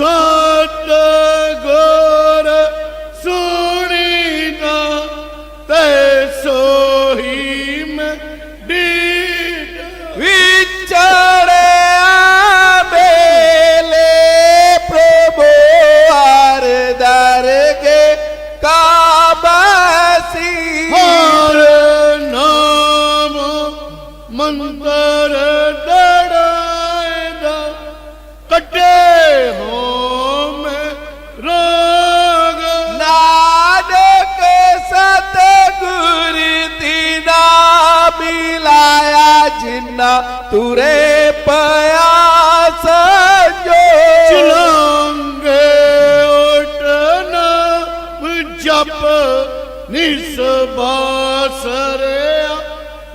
ਸਤ ਨਿਸਬਾਸਰਿਆ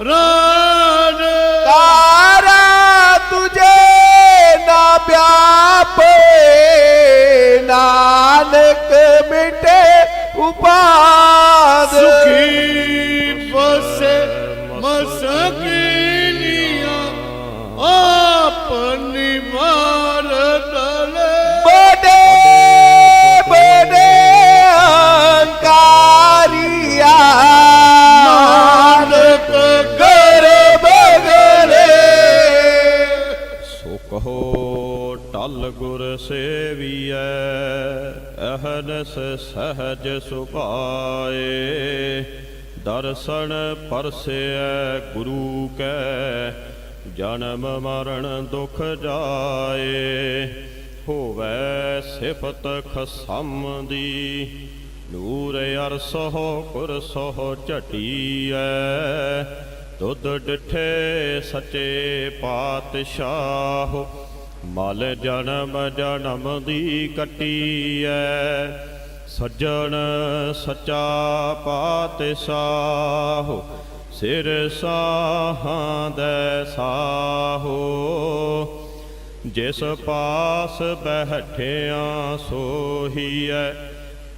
ਰਾਜ। ਤਾਰਾ ਤੁਝੇ ਨਾ ਵਿਆਪੇ ਨਾਨਕ ਮਿਟੇ ਉਪਾਦ। ਸੁਖੀ ਕਹੋ, ਟਲ ਗੁਰ ਸੇਵੀਐ, ਅਹਨਸ ਸਹਜ ਸੁਭਾਏ। ਦਰਸ਼ਨ ਪਰਸੈ ਗੁਰੂ ਕੈ, ਜਨਮ ਮਰਨ ਦੁਖ ਜਾਏ। ਹੋਵੇ ਸਿਫਤ ਖਸਮ ਦੀ, ਨੂਰ ਅਰਸਹੁ ਕੁਰਸਹੁ ਝਟੀਐ। ਦੁੱਧ ਡਿਠੇ ਸੱਚੇ ਪਾਤਸ਼ਾਹ, ਮਲ ਜਨਮ ਜਨਮ ਦੀ ਕੱਟੀਐ। ਸੱਜਣ ਸੱਚਾ ਪਾਤਸ਼ਾਹ, ਸਿਰ ਸਾਹਾਂ ਦੇ ਸਾਹੋ। ਜਿਸ ਪਾਸ ਬਹਿਠਿਆ ਸੋਹੀਐ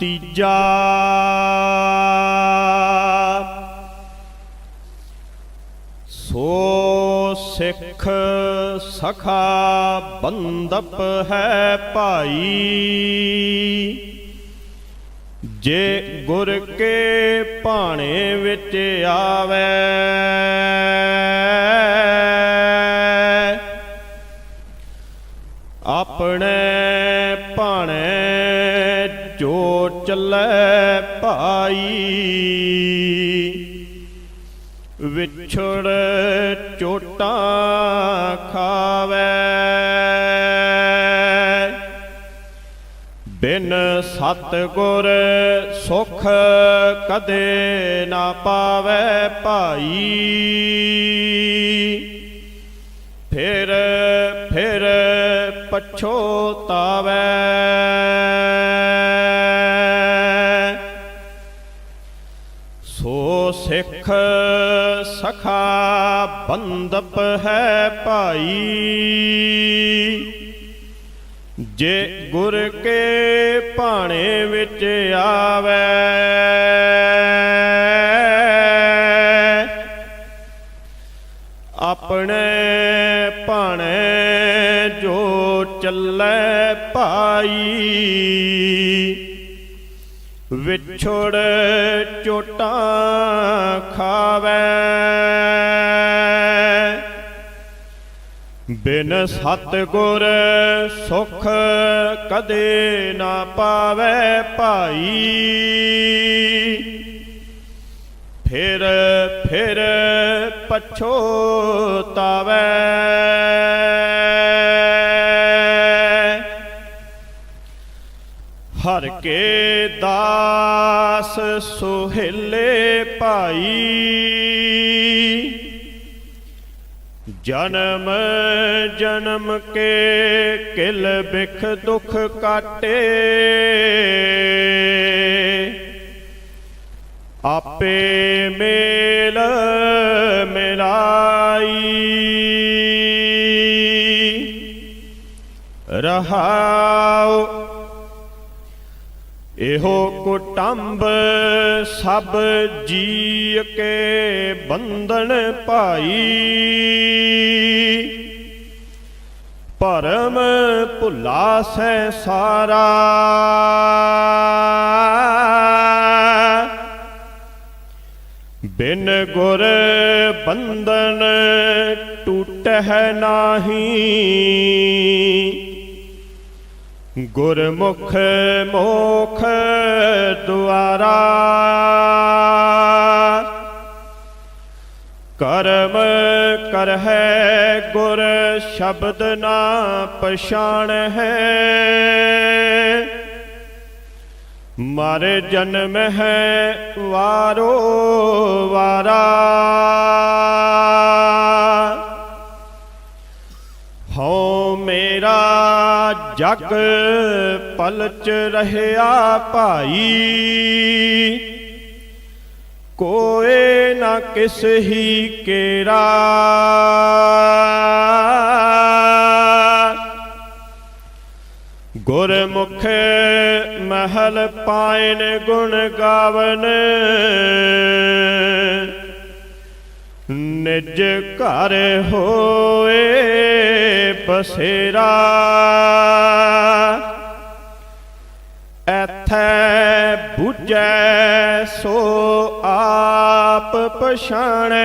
ਤੀਜਾ। ਸੋ ਸਿੱਖ ਸਖਾ ਬੰਦਪ ਹੈ ਭਾਈ ਜੇ ਗੁਰ ਕੇ ਭਾਣੇ ਵਿੱਚ ਆਵੇ ਆਪਣੇ ਜੋ ਚੱਲੇ ਭਾਈ। ਵਿਛੜ ਚੋਟਾਂ ਖਾਵੇ। ਬਿਨ ਸਤ ਗੁਰ ਸੁਖ ਕਦੇ ਨਾ ਪਾਵੇ ਭਾਈ। ਫਿਰ ਫਿਰ ਪਛੋਤਾਵੇ ਸਿੱਖ ਸਖਾ ਬੰਦਪ ਹੈ ਭਾਈ। ਜੇ ਗੁਰ ਕੇ ਭਾਣੇ ਵਿੱਚ ਆਵੇ, ਆਪਣੇ ਭਾਣੇ ਜੋ ਚੱਲੇ ਭਾਈ ਵਿਛੜ ਚੋਟਾਂ ਖਾਵੇ। ਬਿਨ ਸਤ ਗੁਰ ਸੁਖ ਕਦੇ ਨਾ ਪਾਵੇ ਭਾਈ। ਫਿਰ ਫਿਰ ਪਛੋਤਾਵੇ। ਹਰ ਕੇ ਦਾਸ ਸੁਹੇਲੇ ਭਾਈ। ਜਨਮ ਜਨਮ ਕੇ ਕਿਲ ਬਿਖ ਦੁਖ ਕਾਟੇ। ਆਪੇ ਮੇਲ ਮਿਲਾਈ। ਰਹਾਉ ਇਹੋ ਕੁਟੰਬ ਸਭ ਜੀ ਕੇ ਬੰਧਨ ਭਾਈ। ਪਰਮ ਭੁਲਾ ਸੈ ਸਾਰਾ। ਬਿਨ ਗੁਰ ਬੰਧਨ ਟੂਟਹਿ ਨਾਹੀ। ਗੁਰਮੁਖ ਮੋਖ ਦੁਆਰਾ ਕਰਮ ਕਰਹਿ ਗੁਰ ਸ਼ਬਦ ਨਾ ਪਛਾਣ ਹੈ ਮਰ ਜਨਮ ਹੈ ਵਾਰੋ ਵਾਰਾ। ਜਗ ਪਲਚ ਰਹਿਆ ਭਾਈ। ਕੋਏ ਨਾ ਕਿਸ ਹੀ ਕੇਰਾ। ਗੁਰਮੁਖ ਮਹਲ ਪਾਇਨ ਗੁਣ ਗਾਵਨ। ਨਿਜ ਘਰ ਹੋਏ ਬਸੇਰਾ। ਐਥੈ 부ਜੈ ਸੋ ਆਪ ਪਛਾਣੈ।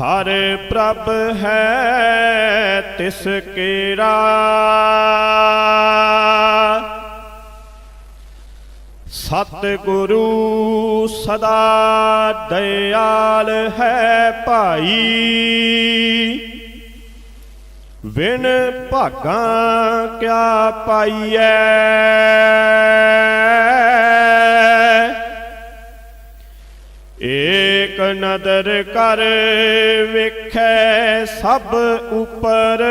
ਹਰ ਪ੍ਰਭ ਹੈ ਤਿਸ ਕੇਰਾ। ਸਤ ਗੁਰੂ ਸਦਾ ਦਇਆਲ ਹੈ ਭਾਈ। ਵਿਣ ਭਾਗਾਂ ਕਿਆ ਪਾਈਐ? ਏਕ ਨਦਰ ਕਰ ਵੇਖੈ ਸਭ ਉਪਰ।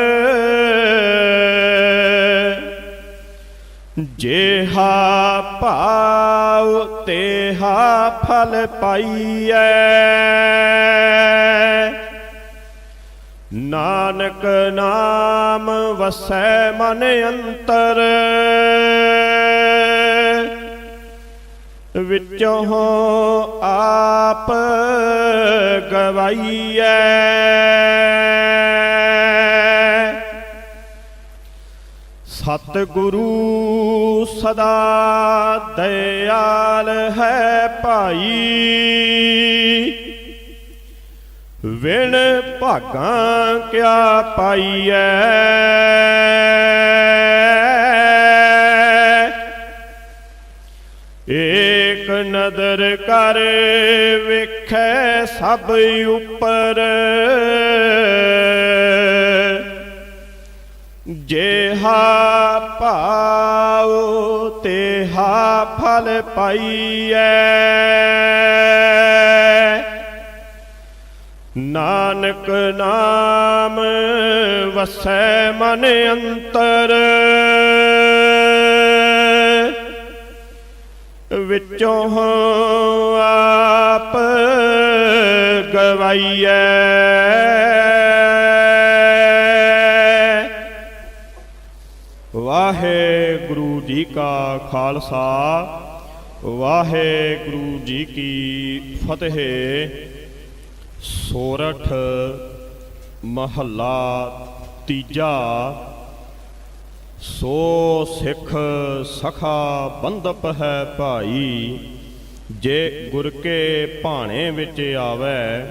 ਜੇਹਾ ਭਾਉ ਤੇਹਾ ਫਲ ਪਾਈਐ। ਨਾਨਕ ਨਾਮ ਵਸੈ ਮਨ ਅੰਤਰ। ਵਿੱਚੋਂ ਆਪ ਗਵਾਈਐ। ਸਤ ਗੁਰੂ ਸਦਾ ਦਇਆਲ ਹੈ ਭਾਈ। ਵਿਣ ਭਾਗਾਂ ਕਿਆ ਪਾਈਐ? ਏਕ ਨਦਰ ਕਰ ਵੇਖੈ ਸਭ ਉਪਰ। ਜੇਹਾ ਭਾਉ ਤੇਹਾ ਫਲ ਪਾਈਐ। ਨਾਨਕ ਨਾਮ ਵਸੈ ਮਨ ਅੰਤਰ। ਵਿੱਚੋਂ ਆਪ ਗਵਾਈਐ। ਵਾਹਿਗੁਰੂ ਜੀ ਕਾ ਖਾਲਸਾ, ਵਾਹਿਗੁਰੂ ਜੀ ਕੀ ਫਤਿਹ। ਸੋਰਠ, ਮਹੱਲਾ, ਤੀਜਾ। ਸੋ ਸਿੱਖ ਸਖਾ ਬੰਦਪ ਹੈ ਭਾਈ, ਜੇ ਗੁਰ ਕੇ ਭਾਣੇ ਵਿੱਚ ਆਵੇ,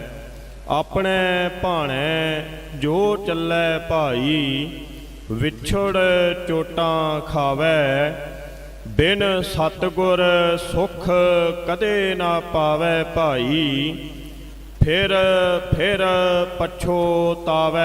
ਆਪਣੇ ਭਾਣੇ ਜੋ ਚੱਲੈ ਭਾਈ, ਵਿਛੜ ਚੋਟਾਂ ਖਾਵੇ। ਬਿਨ ਸਤਗੁਰ ਸੁਖ ਕਦੇ ਨਾ ਪਾਵੇ ਭਾਈ ਫਿਰ ਫਿਰ ਪਛੋਤਾਵੇ।